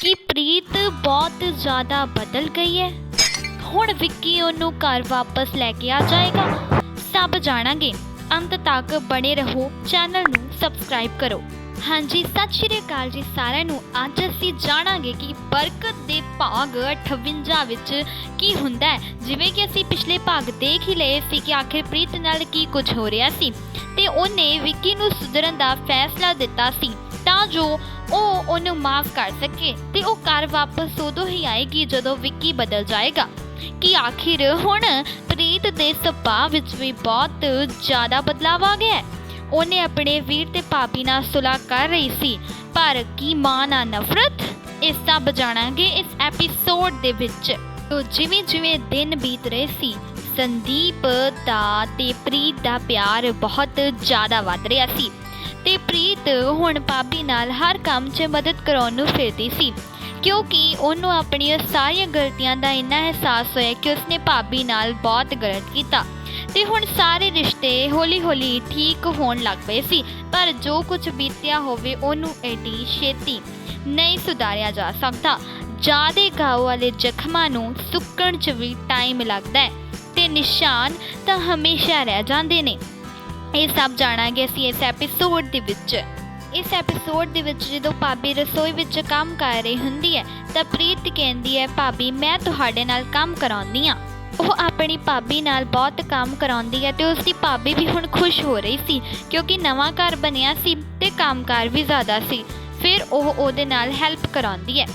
ਕਿ ਪ੍ਰੀਤ ਬਹੁਤ ਜ਼ਿਆਦਾ ਬਦਲ ਗਈ ਹੈ। ਹੁਣ ਵਿੱਕੀ ਉਹਨੂੰ ਘਰ ਵਾਪਸ ਲੈ ਕੇ ਆ ਜਾਏਗਾ। ਸਭ ਜਾਣਾਂਗੇ। ਅੰਤ ਤੱਕ ਬਣੇ ਰਹੋ, ਚੈਨਲ ਨੂੰ ਸਬਸਕ੍ਰਾਈਬ ਕਰੋ। ਹਾਂਜੀ, ਸਤਿ ਸ਼੍ਰੀ ਅਕਾਲ ਜੀ ਸਾਰਿਆਂ ਨੂੰ। ਅੱਜ ਅਸੀਂ ਜਾਣਾਂਗੇ ਕਿ ਬਰਕਤ ਦੇ ਭਾਗ 58 ਵਿੱਚ ਕੀ ਹੁੰਦਾ ਹੈ। ਜਿਵੇਂ ਕਿ ਅਸੀਂ ਪਿਛਲੇ ਭਾਗ ਦੇਖ ਹੀ ਲਏ ਸੀ ਕਿ ਆਖਿਰ ਪ੍ਰੀਤ ਨਾਲ ਕੀ ਕੁਝ ਹੋ ਰਿਹਾ ਸੀ ਤੇ ਉਹਨੇ ਵਿੱਕੀ ਨੂੰ ਸੁਧਰਨ ਦਾ ਫੈਸਲਾ ਦਿੱਤਾ ਸੀ ਤਾਂ ਜੋ ਉਹ ਉਹਨੂੰ ਮਾਫ ਕਰ ਸਕੇ ਤੇ ਉਹ ਘਰ ਵਾਪਸ ਉਦੋਂ ਹੀ ਆਏਗੀ ਜਦੋਂ ਵਿੱਕੀ ਬਦਲ ਜਾਏਗਾ। ਕਿ ਆਖਿਰ ਹੁਣ ਪ੍ਰੀਤ ਦੇ ਸੁਭਾਅ ਵਿੱਚ ਵੀ ਬਹੁਤ ਜ਼ਿਆਦਾ ਬਦਲਾਅ ਆ ਗਿਆ ਹੈ। ਉਹਨੇ ਆਪਣੇ ਵੀਰ ਤੇ ਭਾਬੀ ਨਾਲ ਸੁਲਾਹ ਕਰ ਰਹੀ ਸੀ। ਪਰ ਕੀ ਮਾਂ ਨਾਲ ਨਫ਼ਰਤ? ਇਹ ਸਭ ਜਾਣਾਂਗੇ ਇਸ ਐਪੀਸੋਡ ਦੇ ਵਿੱਚ। ਤੋ ਜਿਵੇਂ ਜਿਵੇਂ ਦਿਨ ਬੀਤ ਰਹੇ ਸੀ, ਸੰਦੀਪ ਦਾ ਤੇ ਪ੍ਰੀਤ ਦਾ ਪਿਆਰ ਬਹੁਤ ਜ਼ਿਆਦਾ ਵੱਧ ਰਿਹਾ ਸੀ। ਤੇ ਪ੍ਰੀਤ ਹੁਣ ਭਾਬੀ ਨਾਲ ਹਰ ਕੰਮ 'ਚ ਮਦਦ ਕਰਾਉਣ ਨੂੰ ਫਿਰਦੀ ਸੀ। ਕਿਉਂਕਿ ਉਹਨੂੰ ਆਪਣੀਆਂ ਸਾਰੀਆਂ ਗਲਤੀਆਂ ਦਾ ਇੰਨਾ ਅਹਿਸਾਸ ਹੋਇਆ ਕਿ ਉਸਨੇ ਭਾਬੀ ਨਾਲ ਬਹੁਤ ਗਲਤ ਕੀਤਾ। ਤੇ ਹੁਣ ਸਾਰੇ ਰਿਸ਼ਤੇ ਹੌਲੀ-ਹੌਲੀ ਠੀਕ ਹੋਣ ਲੱਗ ਪਏ ਸੀ, ਪਰ ਜੋ ਕੁਝ ਬੀਤਿਆ ਹੋਵੇ ਉਹਨੂੰ ਐਡੀ ਛੇਤੀ ਨਹੀਂ ਸੁਧਾਰਿਆ ਜਾ ਸਕਦਾ। ਜਾਦੇ ਘਾव ਵਾਲੇ ਜ਼ਖਮਾਂ ਨੂੰ ਸੁੱਕਣ 'ਚ ਵੀ ਟਾਈਮ ਲੱਗਦਾ ਹੈ ਤੇ ਨਿਸ਼ਾਨ ਤਾਂ ਹਮੇਸ਼ਾ ਰਹਿ ਜਾਂਦੇ ਨੇ। ਇਹ ਸਭ ਜਾਣਾਂਗੇ ਅਸੀਂ ਇਸ ਐਪੀਸੋਡ ਦੇ ਵਿੱਚ। ਇਸ ਐਪੀਸੋਡ ਦੇ ਵਿੱਚ ਜਦੋਂ ਭਾਬੀ ਰਸੋਈ ਵਿੱਚ ਕੰਮ ਕਰ ਰਹੀ ਹੁੰਦੀ ਹੈ, ਤਾਂ ਪ੍ਰੀਤ ਕਹਿੰਦੀ ਹੈ, ਭਾਬੀ, ਮੈਂ ਤੁਹਾਡੇ ਨਾਲ ਕੰਮ ਕਰਾਉਂਦੀ ਆ ਉਹ ਆਪਣੀ ਭਾਬੀ ਨਾਲ ਬਹੁਤ ਕੰਮ ਕਰਾਉਂਦੀ ਹੈ ਤੇ ਉਸ ਦੀ ਭਾਬੀ ਵੀ ਹੁਣ ਖੁਸ਼ ਹੋ ਰਹੀ ਸੀ, ਕਿਉਂਕਿ ਨਵਾਂ ਘਰ ਬਣਿਆ ਸੀ ਤੇ ਕੰਮਕਾਰ ਵੀ ਜ਼ਿਆਦਾ ਸੀ। ਫਿਰ ਉਹ ਉਹਦੇ ਨਾਲ ਹੈਲਪ ਕਰਾਉਂਦੀ ਹੈ।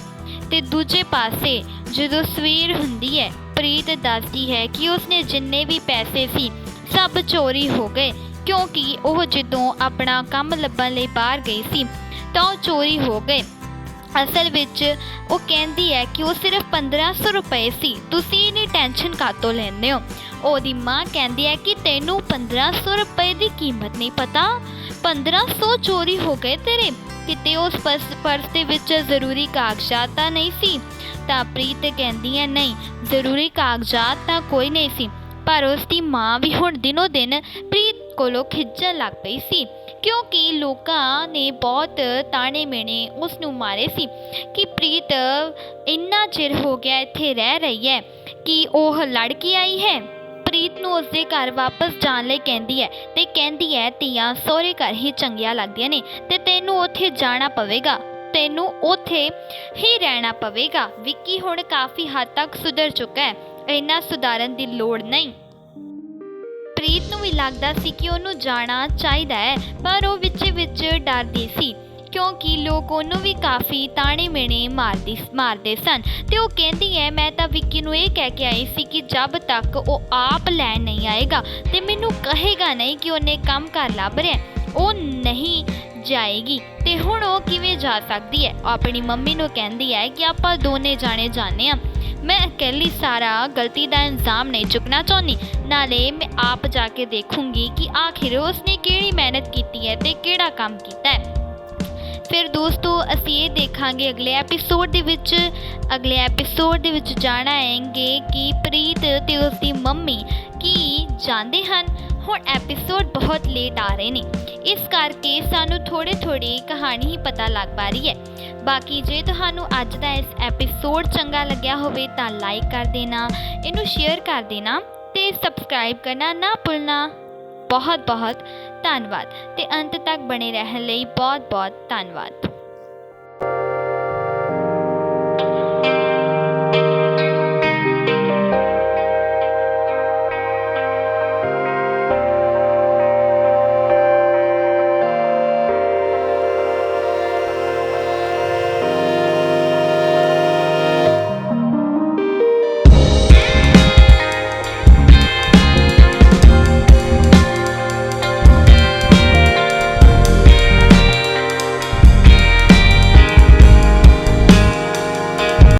ਤੇ ਦੂਜੇ ਪਾਸੇ ਜਦੋਂ ਸਵੇਰ ਹੁੰਦੀ ਹੈ, ਪ੍ਰੀਤ ਦੱਸਦੀ ਹੈ ਕਿ ਉਸਨੇ ਜਿੰਨੇ ਵੀ ਪੈਸੇ ਸੀ, ਸਭ ਚੋਰੀ ਹੋ ਗਏ, ਕਿਉਂਕਿ ਉਹ ਜਦੋਂ ਆਪਣਾ ਕੰਮ ਲੱਭਣ ਲਈ ਬਾਹਰ ਗਈ ਸੀ, ਤਾਂ ਉਹ ਚੋਰੀ ਹੋ ਗਏ। ਅਸਲ ਵਿੱਚ ਉਹ ਕਹਿੰਦੀ ਹੈ ਕਿ ਉਹ ਸਿਰਫ 1500 ਰੁਪਏ ਸੀ। ਤੁਸੀਂ ਇਨੀ ਟੈਨਸ਼ਨ ਕਾਤੋਂ ਲੈਂਦੇ ਹੋ? ਉਹਦੀ ਮਾਂ ਕਹਿੰਦੀ ਹੈ ਕਿ ਤੈਨੂੰ 1500 ਰੁਪਏ ਦੀ ਕੀਮਤ ਨਹੀਂ ਪਤਾ। 1500 ਚੋਰੀ ਹੋ ਗਏ ਤੇਰੇ। ਕਿਤੇ ਉਸ ਪਰਸ ਪਰਸ ਦੇ ਵਿੱਚ ਜ਼ਰੂਰੀ ਕਾਗਜ਼ਾਤ ਤਾਂ ਨਹੀਂ ਸੀ। ਤਾਂ ਪ੍ਰੀਤ ਕਹਿੰਦੀ ਹੈ, ਨਹੀਂ, ਜ਼ਰੂਰੀ ਕਾਗਜ਼ਾਤ ਤਾਂ ਕੋਈ ਨਹੀਂ ਸੀ। ਪਰ ਉਸ ਦੀ ਮਾਂ ਵੀ ਹੁਣ ਦਿਨੋ ਦਿਨ ਪ੍ਰੀਤ ਕੋਲੋਂ ਖਿੱਚਣ ਲੱਗ ਪਈ ਸੀ। ਕਿਉਂਕਿ ਲੋਕਾਂ ਨੇ ਬਹੁਤ ਤਾਣੇ ਮੇਣੇ ਉਸ ਨੂੰ ਮਾਰੇ ਸੀ ਕਿ ਪ੍ਰੀਤ ਇੰਨਾ ਚਿਰ ਹੋ ਗਿਆ ਇੱਥੇ ਰਹਿ ਰਹੀ ਹੈ ਕਿ ਉਹ ਲੜ ਕੇ ਆਈ ਹੈ। ਪ੍ਰੀਤ ਨੂੰ ਉਸਦੇ ਘਰ ਵਾਪਸ ਜਾਣ ਲਈ ਕਹਿੰਦੀ ਹੈ ਤੇ ਕਹਿੰਦੀ ਹੈ, ਧੀਆਂ, ਸਹੁਰੇ ਘਰ ਹੀ ਚੰਗੀਆਂ ਲੱਗਦੀਆਂ ਨੇ ਤੇ ਤੈਨੂੰ ਉੱਥੇ ਜਾਣਾ ਪਵੇਗਾ। ਤੈਨੂੰ ਉੱਥੇ ਹੀ ਰਹਿਣਾ ਪਵੇਗਾ। ਵਿੱਕੀ ਹੁਣ ਕਾਫੀ ਹੱਦ ਤੱਕ ਸੁਧਰ ਚੁੱਕਾ ਹੈ। ਇੰਨਾ ਸੁਧਾਰਨ ਦੀ ਲੋੜ ਨਹੀਂ। ਪ੍ਰੀਤ ਨੂੰ ਵੀ ਲੱਗਦਾ ਸੀ ਕਿ ਉਹਨੂੰ ਜਾਣਾ ਚਾਹੀਦਾ ਹੈ, ਪਰ ਉਹ ਵਿੱਚ ਵਿੱਚ ਡਰਦੀ ਸੀ, ਕਿਉਂਕਿ ਲੋਕ ਉਹਨੂੰ ਵੀ ਕਾਫੀ ਤਾਣੇ ਮਿਣੇ ਮਾਰਦੀ ਮਾਰਦੇ ਸਨ। ਤੇ ਉਹ ਕਹਿੰਦੀ ਹੈ, ਮੈਂ ਤਾਂ ਵਿੱਕੀ ਨੂੰ ਇਹ ਕਹਿ ਕੇ ਆਈ ਸੀ ਕਿ ਜਦ ਤੱਕ ਉਹ ਆਪ ਲੈਣ ਨਹੀਂ ਆਏਗਾ ਤੇ ਮੈਨੂੰ ਕਹੇਗਾ ਨਹੀਂ ਕਿ ਉਹਨੇ ਕੰਮ ਕਰ ਲੱਭ ਰਿਹਾ। ਉਹ ਨਹੀਂ ਜਾਏਗੀ। ਤੇ ਹੁਣ ਉਹ ਕਿਵੇਂ ਜਾ ਸਕਦੀ ਹੈ? ਉਹ ਆਪਣੀ ਮੰਮੀ ਨੂੰ ਕਹਿੰਦੀ ਹੈ ਕਿ ਆਪਾਂ ਦੋਨੇ ਜਾਣੇ ਜਾਣੇ ਆ ਮੈਂ ਇਕੱਲੀ ਸਾਰਾ ਗਲਤੀ ਦਾ ਇਲਜ਼ਾਮ ਨਹੀਂ ਚੁੱਕਣਾ ਚਾਹੁੰਦੀ। ਨਾਲੇ ਮੈਂ ਆਪ ਜਾ ਕੇ ਦੇਖੂੰਗੀ ਕਿ ਆਖਿਰ ਉਸਨੇ ਕਿਹੜੀ ਮਿਹਨਤ ਕੀਤੀ ਹੈ ਤੇ ਕਿਹੜਾ ਕੰਮ ਕੀਤਾ ਹੈ। ਫਿਰ ਦੋਸਤੋ, ਅਸੀਂ ਇਹ ਦੇਖਾਂਗੇ ਅਗਲੇ ਐਪੀਸੋਡ ਦੇ ਵਿੱਚ, ਅਗਲੇ ਐਪੀਸੋਡ ਦੇ ਵਿੱਚ ਜਾਣਾਂਗੇ ਕਿ ਪ੍ਰੀਤ ਤੇ ਉਸਦੀ ਮੰਮੀ ਕੀ ਜਾਂਦੇ ਹਨ। ਹੁਣ ਐਪੀਸੋਡ ਬਹੁਤ ਲੇਟ ਆ ਰਹੇ ਨੇ। ਇਸ ਕਰਕੇ ਸਾਨੂੰ ਥੋੜੇ ਥੋੜੀ ਕਹਾਣੀ ਹੀ ਪਤਾ ਲੱਗ ਪਾ ਰਹੀ ਹੈ। ਬਾਕੀ ਜੇ ਤੁਹਾਨੂੰ ਅੱਜ ਦਾ ਇਸ ਐਪੀਸੋਡ ਚੰਗਾ ਲੱਗਿਆ ਹੋਵੇ ਤਾਂ ਲਾਈਕ ਕਰ ਦੇਣਾ, ਇਹਨੂੰ ਸ਼ੇਅਰ ਕਰ ਦੇਣਾ ਤੇ ਸਬਸਕ੍ਰਾਈਬ ਕਰਨਾ ਨਾ ਭੁੱਲਣਾ। ਬਹੁਤ ਬਹੁਤ ਧੰਨਵਾਦ ਤੇ ਅੰਤ ਤੱਕ ਬਣੇ ਰਹਿਣ ਲਈ ਬਹੁਤ ਬਹੁਤ ਧੰਨਵਾਦ।